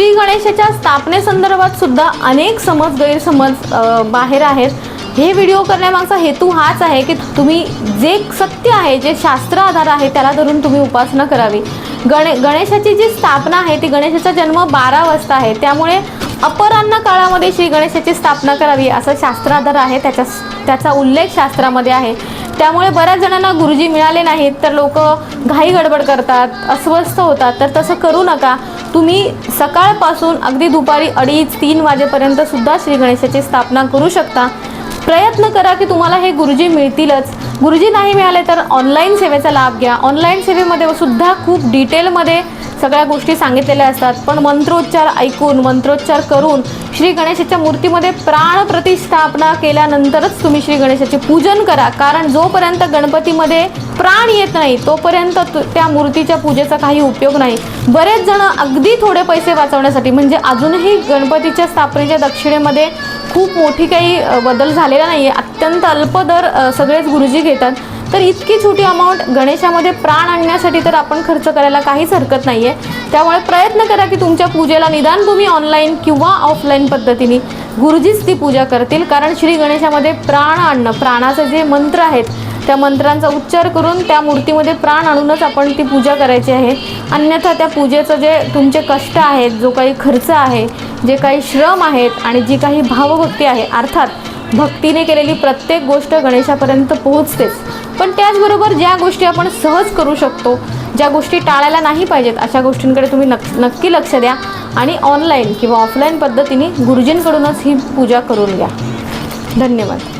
श्री गणेशाच्या स्थापनेसंदर्भात सुद्धा अनेक समज गैरसमज बाहेर आहेत. हे व्हिडिओ करण्यामागचा हेतू हाच आहे की तुम्ही जे सत्य आहे जे शास्त्र आधार आहे त्याला धरून तुम्ही उपासना करावी. गणे गणेशाची जी स्थापना आहे ती गणेशाचा जन्म बारा वाजता आहे. त्यामुळे अपरान्न काळामध्ये श्री गणेशाची स्थापना करावी असं शास्त्राधार आहे. त्याच्या त्याचा उल्लेख शास्त्रामध्ये आहे. त्यामुळे बऱ्याच जणांना गुरुजी मिळाले नाहीत तर लोक घाई गडबड करतात अस्वस्थ होतात. तर तसं करू नका. तुम्ही सकाळपासून अगदी दुपारी अडीच तीन वाजेपर्यंत सुद्धा श्री गणेशाची स्थापना करू शकता. प्रयत्न करा की तुम्हाला हे गुरुजी मिळतीलच. गुरुजी नाही मिळाले तर ऑनलाईन सेवेचा लाभ घ्या. ऑनलाईन सेवेमध्ये सुद्धा खूप डिटेलमध्ये सगळ्या गोष्टी सांगितलेल्या असतात. पण मंत्रोच्चार ऐकून मंत्रोच्चार करून श्री गणेशाच्या मूर्तीमध्ये प्राण प्रतिष्ठापना केल्यानंतरच तुम्ही श्री गणेशाचे पूजन करा. कारण जोपर्यंत गणपतीमध्ये प्राण येत नाही तोपर्यंत तु- त्या मूर्तीच्या पूजेचा काही उपयोग नाही. बरेच जण अगदी थोडे पैसे वाचवण्यासाठी म्हणजे अजूनही गणपतीच्या स्थापनेच्या दक्षिणेमध्ये खूप मोठी काही बदल झालेला नाही आहे अत्यंत अल्प दर सगळेच गुरुजी घेतात. तर इतकी छोटी अमाऊंट गणेशामध्ये प्राण आणण्यासाठी तर आपण खर्च करायला काहीच हरकत नाही आहे त्यामुळे प्रयत्न करा की तुमच्या पूजेला निदान तुम्ही ऑनलाईन किंवा ऑफलाईन पद्धतीने गुरुजीच ती पूजा करतील. कारण श्री गणेशामध्ये प्राण आणणं प्राणाचे जे मंत्र आहेत त्या मंत्रांचा उच्चार करून त्या मूर्तीमध्ये प्राण आणूनच आपण ती पूजा करायची आहे. अन्यथा त्या पूजेचं जे तुमचे कष्ट आहेत जो काही खर्च आहे जे काही श्रम आहेत आणि जी काही भावभक्ती आहे अर्थात भक्तीने केलेली प्रत्येक गोष्ट गणेशापर्यंत पोहोचतेच. पण त्याचबरोबर ज्या गोष्टी आपण सहज करू शकतो ज्या गोष्टी टाळायला नाही पाहिजेत अशा गोष्टींकडे तुम्ही नक् नक्की लक्ष द्या आणि ऑनलाईन किंवा ऑफलाईन पद्धतीने गुरुजींकडूनच ही पूजा करून घ्या. धन्यवाद.